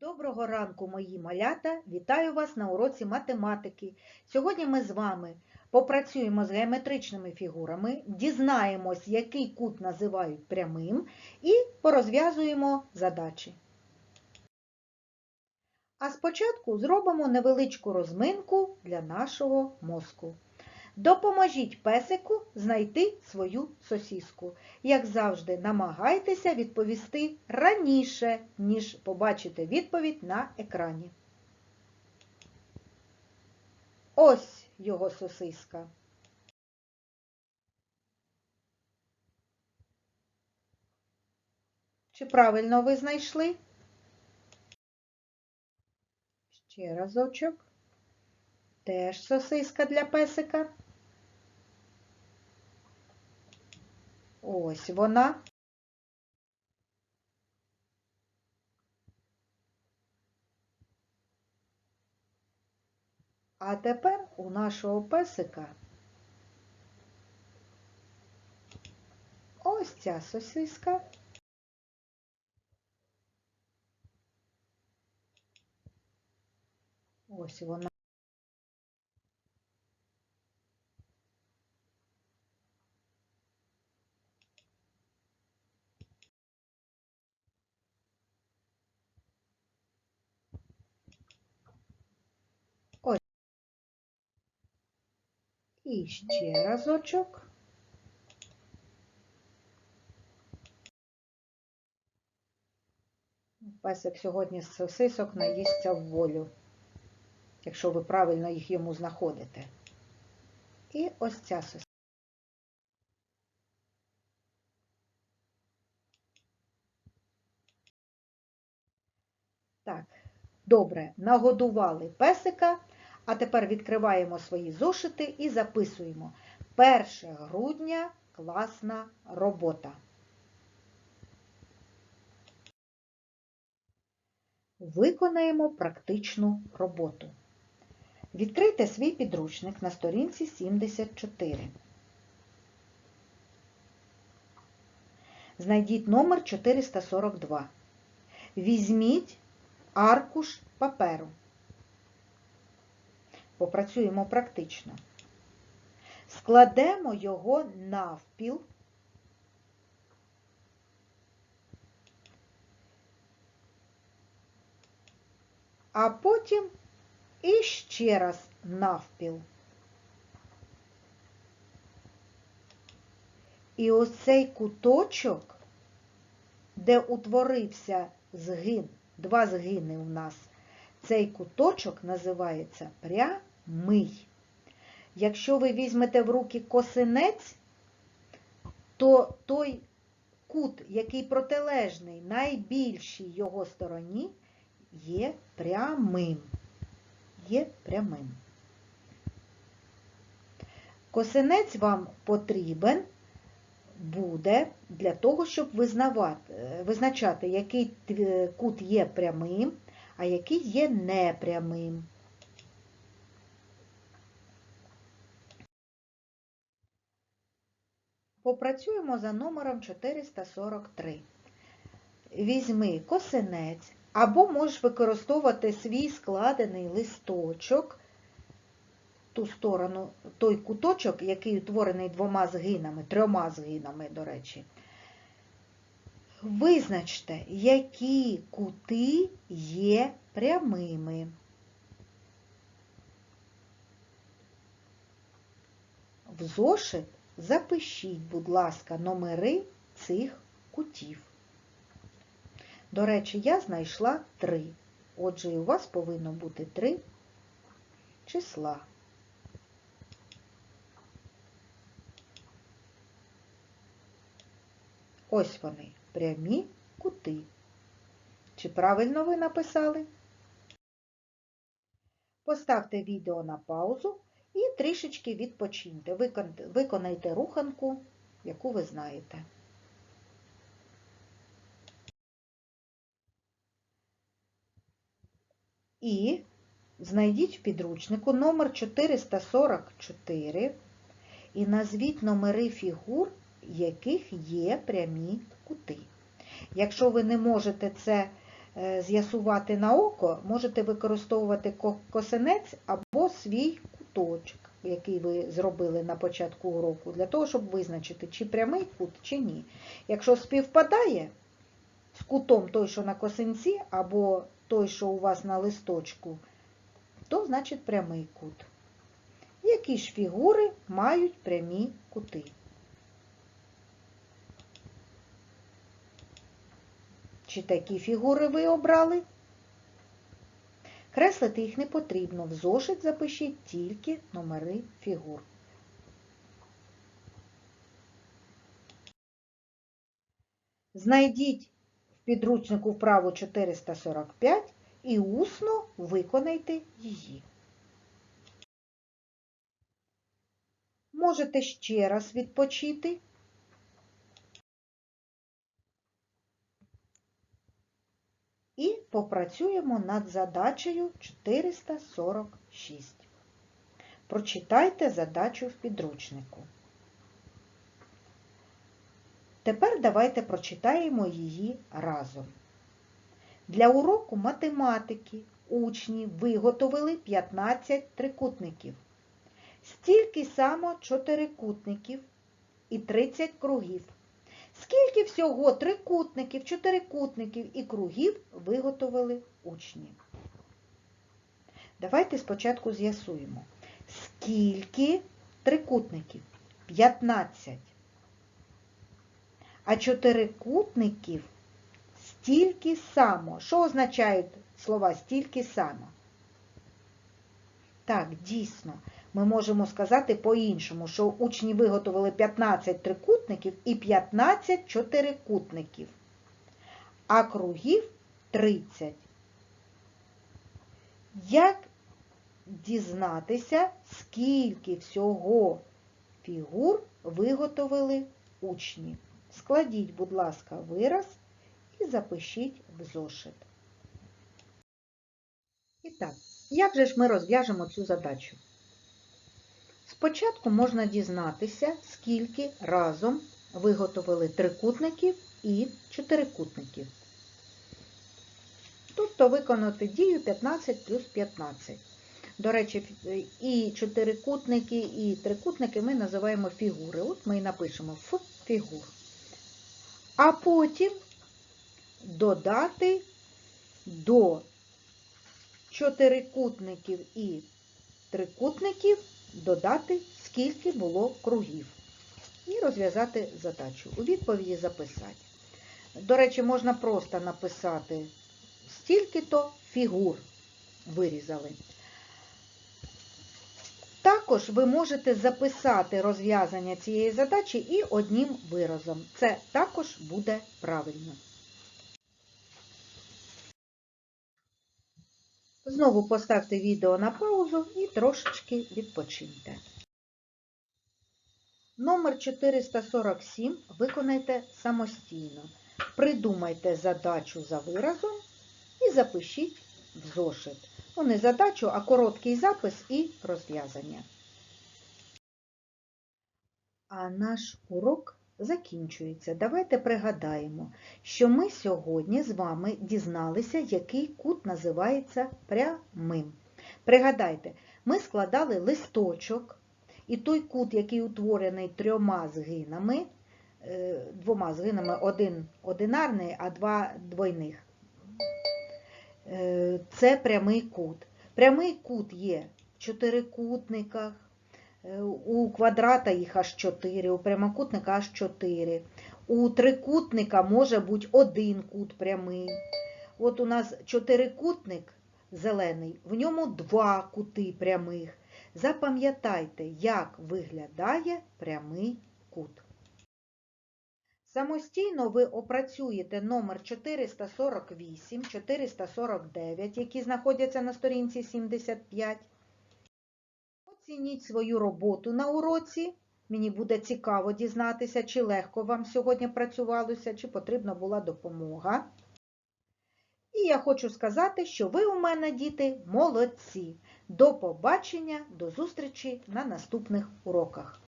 Доброго ранку, мої малята! Вітаю вас на уроці математики. Сьогодні ми з вами попрацюємо з геометричними фігурами, дізнаємось, який кут називають прямим, і порозв'язуємо задачі. А спочатку зробимо невеличку розминку для нашого мозку. Допоможіть песику знайти свою сосіску. Як завжди, намагайтеся відповісти раніше, ніж побачите відповідь на екрані. Ось його сосиска. Чи правильно ви знайшли? Ще разочок. Теж сосиска для песика. Ось вона. А тепер у нашого песика ось ця сосиска. Ось вона. І ще разочок. Песик сьогодні з сосисок наїсться в волю, якщо ви правильно їх йому знаходите. І ось ця сосиска. Так, добре, нагодували песика. А тепер відкриваємо свої зошити і записуємо. 1 грудня класна робота. Виконаємо практичну роботу. Відкрийте свій підручник на сторінці 74. Знайдіть номер 442. Візьміть аркуш паперу. Попрацюємо практично. Складемо його навпіл. А потім іще раз навпіл. І ось цей куточок, де утворився згин, два згини у нас, цей куточок називається прямий. Якщо ви візьмете в руки косинець, то той кут, який протилежний найбільшій його стороні, є прямим. Є прямим. Косинець вам потрібен буде для того, щоб визначати, який кут є прямим, а який є непрямим. Попрацюємо за номером 443. Візьми косинець, або можеш використовувати свій складений листочок, ту сторону, той куточок, який утворений двома згинами, трьома згинами, до речі. Визначте, які кути є прямими. В зошит запишіть, будь ласка, номери цих кутів. До речі, я знайшла три. Отже, і у вас повинно бути три числа. Ось вони, прямі кути. Чи правильно ви написали? Поставте відео на паузу і трішечки відпочиньте. Виконайте руханку, яку ви знаєте. І знайдіть в підручнику номер 444 і назвіть номери фігур, яких є прямі кути. Якщо ви не можете це е, з'ясувати на око, можете використовувати косинець або свій куточок, який ви зробили на початку уроку, для того, щоб визначити, чи прямий кут, чи ні. Якщо співпадає з кутом той, що на косинці, або той, що у вас на листочку, то значить прямий кут. Які ж фігури мають прямі кути? Чи такі фігури ви обрали? Креслити їх не потрібно. В зошит запишіть тільки номери фігур. Знайдіть в підручнику вправу 445 і усно виконайте її. Можете ще раз відпочити. І попрацюємо над задачею 446. Прочитайте задачу в підручнику. Тепер давайте прочитаємо її разом. Для уроку математики учні виготовили 15 трикутників, стільки само чотирикутників і 30 кругів. Скільки всього трикутників, чотирикутників і кругів виготовили учні? Давайте спочатку з'ясуємо. Скільки трикутників? 15. А чотирикутників стільки само. Що означають слова стільки само? Так, дійсно, ми можемо сказати по-іншому, що учні виготовили 15 трикутників і 15 чотирикутників, а кругів 30. Як дізнатися, скільки всього фігур виготовили учні? Складіть, будь ласка, вираз і запишіть в зошит. І так, як же ж ми розв'яжемо цю задачу? Спочатку можна дізнатися, скільки разом виготовили трикутників і чотирикутників. Тобто виконати дію 15 плюс 15. До речі, і чотирикутники, і трикутники ми називаємо фігури. От ми і напишемо Ф фігур. А потім додати до чотирикутників і трикутників додати, скільки було кругів. І розв'язати задачу. У відповіді записати. До речі, можна просто написати, стільки-то фігур вирізали. Також ви можете записати розв'язання цієї задачі і одним виразом. Це також буде правильно. Знову поставте відео на паузу і трошечки відпочиньте. Номер 447 виконайте самостійно. Придумайте задачу за виразом і запишіть в зошит. Ну, не задачу, а короткий запис і розв'язання. А наш урок закінчується. Давайте пригадаємо, що ми сьогодні з вами дізналися, який кут називається прямим. Пригадайте, ми складали листочок, і той кут, який утворений трьома згинами, е, двома згинами, один одинарний, а два двойних. Е, Це прямий кут. Прямий кут є в чотирикутниках, у квадрата їх аж 4, у прямокутника аж 4. У трикутника може бути один кут прямий. От у нас чотирикутник зелений, в ньому два кути прямих. Запам'ятайте, як виглядає прямий кут. Самостійно ви опрацюєте номер 448, 449, які знаходяться на сторінці 75. Оцініть свою роботу на уроці. Мені буде цікаво дізнатися, чи легко вам сьогодні працювалося, чи потрібна була допомога. І я хочу сказати, що ви у мене, діти, молодці. До побачення, до зустрічі на наступних уроках.